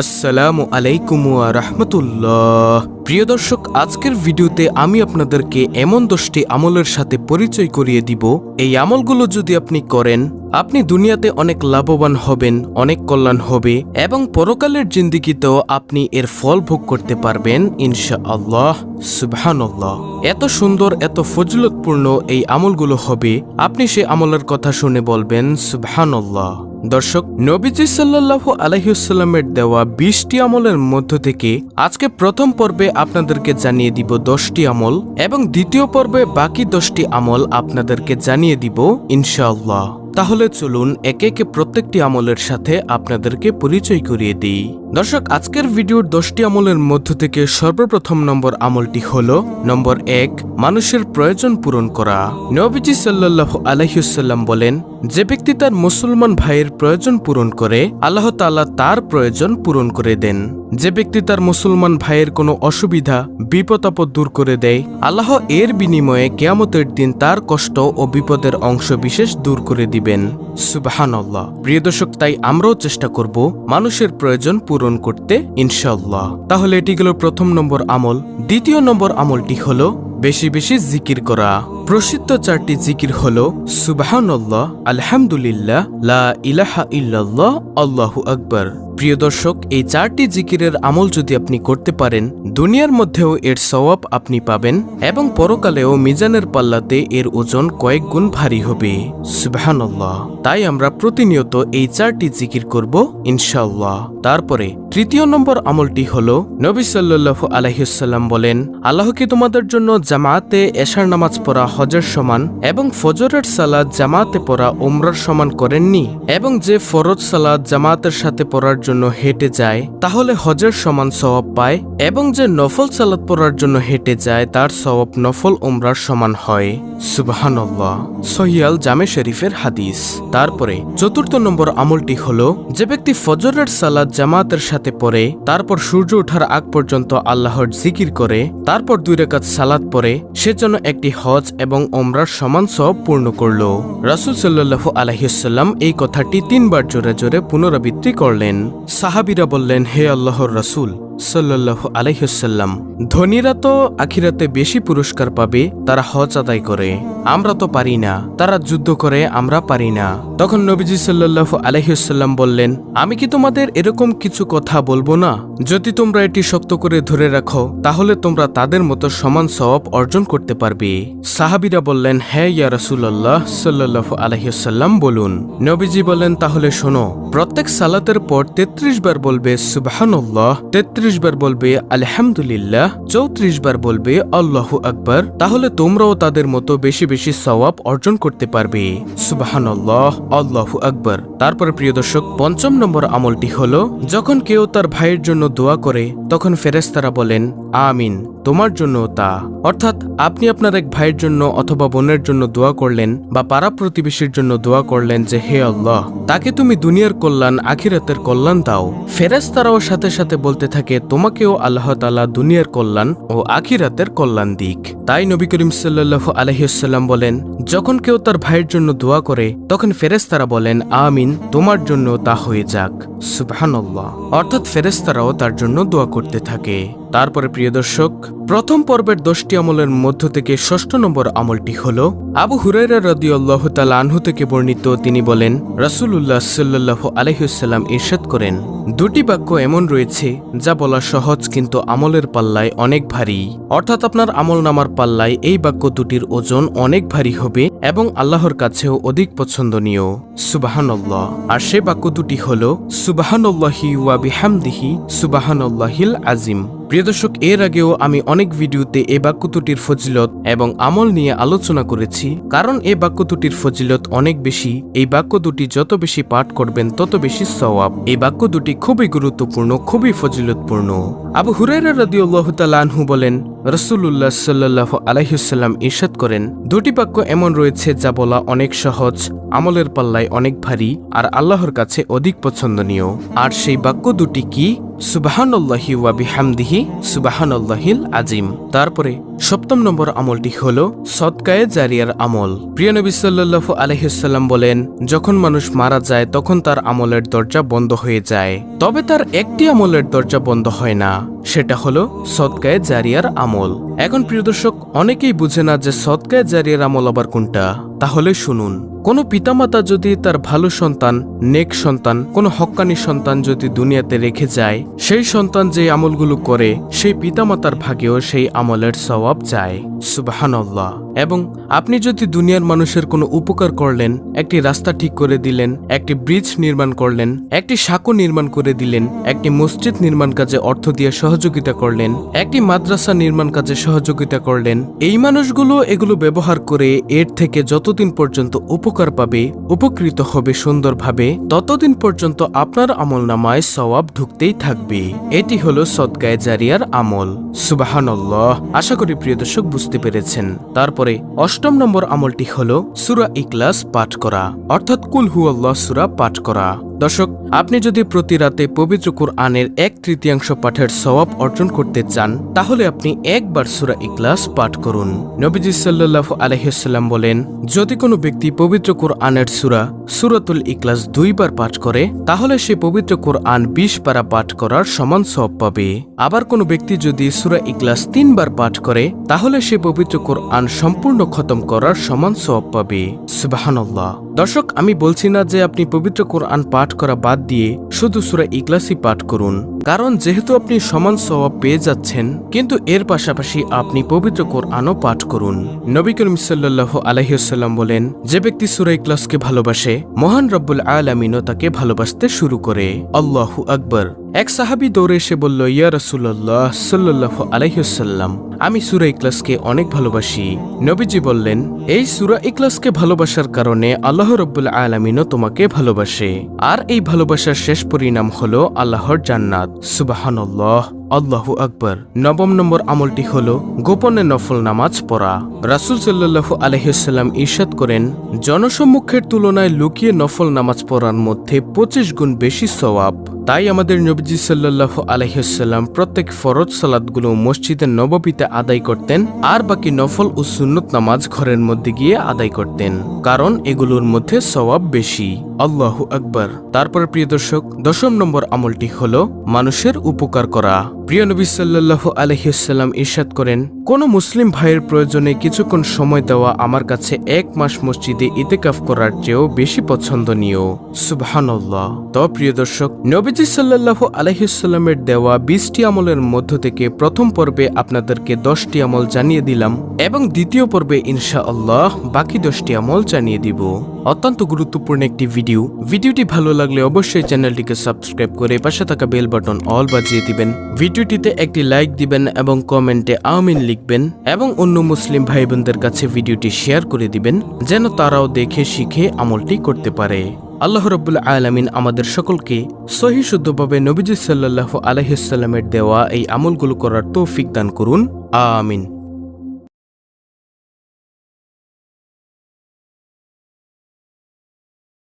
আসসালামু আলাইকুম রাহমাতুল্লাহ। প্রিয় দর্শক, আজকের ভিডিওতে আমি আপনাদেরকে এমন দশটি আমলের সাথে পরিচয় করিয়ে দিব। এই আমলগুলো যদি আপনি করেন, আপনি দুনিয়াতে অনেক লাভবান হবেন, অনেক কল্যাণ হবে এবং পরকালের জিন্দিগিতেও আপনি এর ফল ভোগ করতে পারবেন ইনশা আল্লাহ সুবহানাল্লাহ। এত সুন্দর, এত ফজলতপূর্ণ এই আমলগুলো হবে। আপনি সে আমলের কথা শুনে বলবেন, সুবহানাল্লাহ। দর্শক, নবীজি সাল্লাহ আলহিউসাল্লামের দেওয়া বিশটি আমলের মধ্য থেকে আজকে প্রথম পর্বে আপনাদেরকে জানিয়ে দিব দশটি আমল এবং দ্বিতীয় পর্বে বাকি দশটি আমল আপনাদেরকে জানিয়ে দিব ইনশাআল্লাহ। তাহলে চলুন একে একে প্রত্যেকটি আমলের সাথে আপনাদেরকে পরিচয় করিয়ে দিই। দর্শক, আজকের ভিডিওর দশটি আমলের মধ্য থেকে সর্বপ্রথম নম্বর আমলটি হল নম্বর এক, মানুষের প্রয়োজন পূরণ করা। নবীজি সাল্লাহ আলহিউসাল্লাম বলেন, যে ব্যক্তি তার মুসলমান ভাইয়ের প্রয়োজন পূরণ করে, আল্লাহ তাআলা তার প্রয়োজন পূরণ করে দেন। যে ব্যক্তি তার মুসলমান ভাইয়ের কোনো অসুবিধা, বিপদ, আপদ দূর করে দেয়, আল্লাহ এর বিনিময়ে কেয়ামতের দিন তার কষ্ট ও বিপদের অংশ বিশেষ দূর করে দিবেন সুবাহানল্লাহ। প্রিয় দর্শক, তাই আমরাও চেষ্টা করব মানুষের প্রয়োজন পূরণ করতে ইনশাল্লাহ তাহলে এটি গেল প্রথম নম্বর আমল। দ্বিতীয় নম্বর আমলটি হল, বেশি বেশি জিকির করা। প্রসিদ্ধ চারটি জিকির হল, সুবাহানল্লাহ, আলহামদুলিল্লাহ, লা ইলাহা ইল্লাল্লাহ, আল্লাহু আকবর। প্রিয় দর্শক, এই চারটি জিকিরের আমল যদি আপনি করতে পারেন, দুনিয়ার মধ্যেও এর সওয়াব আপনি পাবেন এবং পরকালেও মিজানের পাল্লাতে এর ওজন কয়েক গুণ ভারী হবে। সুবাহানল্লাহ। তাই আমরা প্রতিনিয়ত এই চারটি জিকির করব ইনশাল্লাহ তারপরে তৃতীয় নম্বর আমলটি হল, নবী সাল্লাহ আলহিসাল্লাম বলেন আল্লাহ কি তোমাদের জন্য জামাতে এশার নামাজ পড়া হজের সমান এবং ফজরের সালাদ জামাতে পড়া উমরার সমান করেননি এবং যে ফরজ সালাদ জামাতের সাথে পড়ার জন্য হেঁটে যায়, তাহলে হজের সমান সওয়াব পায় এবং যে নফল সালাদ পড়ার জন্য হেঁটে যায়, তার সওয়াব নফল উমরার সমান হয়। সুবাহানল্লাহ। সহিয়াল জামে শরীফের হাদিস। তারপরে চতুর্থ নম্বর আমলটি হল, যে ব্যক্তি ফজরের সালাদ জামাতের সাথে পড়ে, তারপর সূর্য ওঠার আগ পর্যন্ত আল্লাহর জিকির করে, তারপর দুই রেখাত সালাদ পরে সে যেন একটি হজ এবং ওমরার সমান সব পূর্ণ করল। রাসুল সাল্লাহু আলহিসাল্লাম এই কথাটি তিনবার জোরে জোরে পুনরাবৃত্তি করলেন। সাহাবিরা বললেন, হে আল্লাহর রাসুল সাল্লাহ আলাইসাল্লাম ধনীরা তো আখিরাতে বেশি পুরস্কার পাবে, তারা হজ আদায় করে। আমরা তো পারি না, তারা যুদ্ধ করে, আমরা পারি না। তখন নবীজি সাল্লাহ আলহিসাল্লাম বললেন, আমি কি তোমাদের এরকম কিছু কথা বলব না? যদি তোমরা এটি শক্ত করে ধরে রাখো, তাহলে তোমরা তাদের মতো সমান সওয়াব অর্জন করতে পারবে। সাহাবিরা বললেন হ্যাঁ ইয়া রাসুল্লাহ সাল্লাহ আলহিসাল্লাম বলুন। নবীজি বলেন তাহলে শোনো প্রত্যেক সালাতের পর তেত্রিশ বার বলবে সুবাহান্লাহ তেত্রিশ বার বলবে আলহামদুলিল্লাহ, চৌত্রিশ বার বলবে আল্লাহ আকবর, তাহলে তোমরাও তাদের মতো বেশি বেশি সওয়াব অর্জন করতে পারবে। সুবাহান্লাহ আল্লাহ আকবর। তারপর প্রিয় দর্শক, পঞ্চম নম্বর আমলটি হলো, যখন কেউ তার ভাইয়ের জন্য দোয়া করে, তখন ফেরেস্তারা বলেন, আমিন, তোমার জন্য তা। অর্থাৎ, আপনি আপনার এক ভাইয়ের জন্য অথবা বোনের জন্য দোয়া করলেন বা পাড়া প্রতিবেশীর জন্য দোয়া করলেন যে, হে আল্লাহ, তাকে তুমি দুনিয়ার কল্যাণ, আখিরাতের কল্যাণ দাও। ফেরেস্তারাও সাথে সাথে বলতে থাকে, তোমাকেও আল্লাহ তালা দুনিয়ার কল্যাণ ও আখিরাতের কল্যাণ দিক। তাই নবী করিম সাল্লাহ আলহিসাল্লাম বলেন, যখন কেউ তার ভাইয়ের জন্য দোয়া করে, তখন ফেরেস্তারা বলেন, আমিন, তোমার জন্য তা হয়ে যাক। সুবহানাল্লাহ। অর্থাৎ ফেরেস্তারাও তার জন্য দোয়া করতে থাকে। তারপরে প্রিয় দর্শক, প্রথম পর্বের দশটি আমলের মধ্য থেকে ষষ্ঠ নম্বর আমলটি হল, আবু হুরাইরা রদি আল্লাহ আনহু থেকে বর্ণিত, তিনি বলেন রাসুল্লাহ সাল্লাহ আলহিউসাল্লাম ইরশাদ করেন। দুটি বাক্য এমন রয়েছে, যা বলা সহজ কিন্তু আমলের পাল্লায় অনেক ভারী। অর্থাৎ আপনার আমল নামার পাল্লায় এই বাক্য দুটির ওজন অনেক ভারী হবে এবং আল্লাহর কাছেও অধিক পছন্দনীয়। সুবাহানল্লাহ। আর সে বাক্য দুটি হল, সুবাহানল্লাহি ওয়াবিহামদিহি সুবাহানল্লাহিল আজিম প্রিয় দর্শক, এর আগেও আমি অনেক ভিডিওতে এই বাক্য দুটির ফজিলত এবং আমল নিয়ে আলোচনা করেছি। কারণ এই বাক্য দুটির ফজিলত অনেক বেশি, এই বাক্য দুটি যত বেশি পাঠ করবেন, তত বেশি সওয়াব। এই বাক্য দুটি খুবই গুরুত্বপূর্ণ, খুবই ফজিলতপূর্ণ। আবু হুরাইরা রাদিয়াল্লাহু তাআলা আনহু বলেন রসুল্লাহ সাল্লাহ আলাইসাল্লাম ইরশাদ করেন, দুটি বাক্য এমন রয়েছে যা বলা অনেক সহজ, আমলের পাল্লায় অনেক ভারী, আর আল্লাহর কাছে অধিক পছন্দনীয়। আর সেই বাক্য দুটি কি? ওয়াবিহামদিহি সুবাহানল্লাহিল আজিম তারপরে সপ্তম নম্বর আমলটি হল জারিয়ার আমল। বলেন, যখন মানুষ মারা যায়, তখন তার আমলের দরজা বন্ধ হয়ে যায়। তবে তার একটি আমলের দরজা বন্ধ হয় না। সেটা হলো সৎকায়ে জারিয়ার আমল। এখন প্রিয় দর্শক, অনেকেই বুঝে না যে সৎকায় জারিয়ার আমল আবার কোনটা। তাহলে শুনুন, কোনো পিতামাতা যদি তার ভালো সন্তান, নেক সন্তান, কোন হক্কানি সন্তান যদি দুনিয়াতে রেখে যায়, সেই সন্তান যে আমলগুলো করে, সেই পিতামাতার ভাগেও সেই আমলের সওয়াব যায়। সুবাহানল্লাহ। এবং আপনি যদি দুনিয়ার মানুষের কোনো উপকার করলেন, একটি রাস্তা ঠিক করে দিলেন, একটি ব্রিজ নির্মাণ করলেন, একটি সাঁকো নির্মাণ করে দিলেন, একটি মসজিদ নির্মাণ কাজে অর্থ দিয়ে সহযোগিতা করলেন, একটি মাদ্রাসা নির্মাণ কাজে সহযোগিতা করলেন, এই মানুষগুলো এগুলো ব্যবহার করে এর থেকে যতদিন পর্যন্ত উপকার পাবে, উপকৃত হবে সুন্দরভাবে, ততদিন পর্যন্ত আপনার আমল নামায় সওয়াব ঢুকতেই থাকবে। এটি হলো সৎকায় জারিয়ার আমল। সুবাহানল্লাহ। আশা করি প্রিয় দর্শক বুঝতে পেরেছেন। তারপরে অষ্টম নম্বর আমলটি হল সুরা ইকলাস পাঠ করা অর্থাৎ কুল আল্লাহ সুরা পাঠ করা। দর্শক, আপনি যদি প্রতি রাতে পবিত্র কুরআনের এক তৃতীয়াংশ পাঠের সওয়াব অর্জন করতে চান, তাহলে আপনি একবার সুরা ইকলাস পাঠ করুন। নবীজি সাল্লাহ আলহিসাল্লাম বলেন, যদি কোনো ব্যক্তি পবিত্র কুরআনের সুরা সুরাতুল ইকলাস দুইবার পাঠ করে, তাহলে সে পবিত্র কোরআন বিশ পারা পাঠ করার সমান সব পাবে। আবার কোনো ব্যক্তি যদি সুরা ইকলাস তিনবার পাঠ করে, তাহলে সে পবিত্র কোরআন সম্পূর্ণ খতম করার সমান সব পাবে। সুবাহানল্লাহ। দর্শক, আমি বলছি না যে আপনি পবিত্র কোরআন পাঠ করা বাদ দিয়ে শুধু সুরা ইকলাসই পাঠ করুন। কারণ যেহেতু আপনি সমান সওয়াব পেয়ে যাচ্ছেন, কিন্তু এর পাশাপাশি আপনি পবিত্র কোরআনও পাঠ করুন। নবী করিম সাল্লাহ আলহিউসাল্লাম বলেন, যে ব্যক্তি সুরা ইকলাসকে ভালোবাসে, মহান রব্বুল আলামিনও তাকে ভালোবাসতে শুরু করে। আল্লাহু আকবর। এক সাহাবি দৌড়ে এসে বলল, ইয়া রসুল্লাহ সাল্লাহ আলহিউসাল্লাম আমি সুরা ইকলাসকে অনেক ভালোবাসি। নবীজি বললেন, এই সুরা ইকলাসকে ভালোবাসার কারণে আল্লাহ রব্বুল আলমিনও তোমাকে ভালোবাসে। আর এই ভালোবাসার শেষ পরিণাম হল আল্লাহর জান্নাত। সুবাহানল্লাহ। আল্লাহু আকবর। নবম নম্বর আমলটি হল গোপনে নফল নামাজ পড়া। রাসুল সাল্লাহ আলহিসাল্লাম ঈর্ষাদ করেন, জনসম্মুখের তুলনায় লুকিয়ে নফল নামাজ পড়ার মধ্যে পঁচিশ গুণ বেশি সওয়াব। তাই আমাদের নবীজি সাল্লাহ আলহিসাল্লাম প্রত্যেক ফরজ সালাদগুলো মসজিদের নববীতে আদায় করতেন, আর বাকি নফল ও সুন্নত নামাজ ঘরের মধ্যে গিয়ে আদায় করতেন, কারণ এগুলোর মধ্যে সওয়াব বেশি। আল্লাহ আকবর। তারপর প্রিয় দর্শক, দশম নম্বর আমলটি হল মানুষের উপকার করা। প্রিয় নবী সাল্লাহ আলহিসাল্লাম ইরশাদ করেন, কোন মুসলিম ভাইয়ের প্রয়োজনে কিছুক্ষণ সময় দেওয়া আমার কাছে এক মাস মসজিদে ইতেকাফ করার চেয়েও বেশি পছন্দনীয়। সুবহানাল্লাহ। তো প্রিয় দর্শক নবীজি সাল্লাহ আলহিসাল্লামের দেওয়া বিশটি আমলের মধ্য থেকে প্রথম পর্বে আপনাদেরকে দশটি আমল জানিয়ে দিলাম এবং দ্বিতীয় পর্বে ইনশা আল্লাহ বাকি দশটি আমল জানিয়ে দিব। অত্যন্ত গুরুত্বপূর্ণ একটি ভিডিও। ভিডিওটি ভালো লাগলে অবশ্যই চ্যানেলটিকে সাবস্ক্রাইব করে পাশে থাকা বেল বাটন অল বাজিয়ে দিবেন। ভিডিওটিতে একটি লাইক দিবেন এবং কমেন্টে আমিন লিখবেন এবং অন্য মুসলিম ভাই কাছে ভিডিওটি শেয়ার করে দিবেন, যেন তারাও দেখে, শিখে আমলটি করতে পারে। আল্লাহ রব্বুল আলমিন আমাদের সকলকে সহি শুদ্ধভাবে নবীজি সাল্লাহ আলহিসাল্লামের দেওয়া এই আমলগুলো করার তৌফিক দান করুন। আমিন।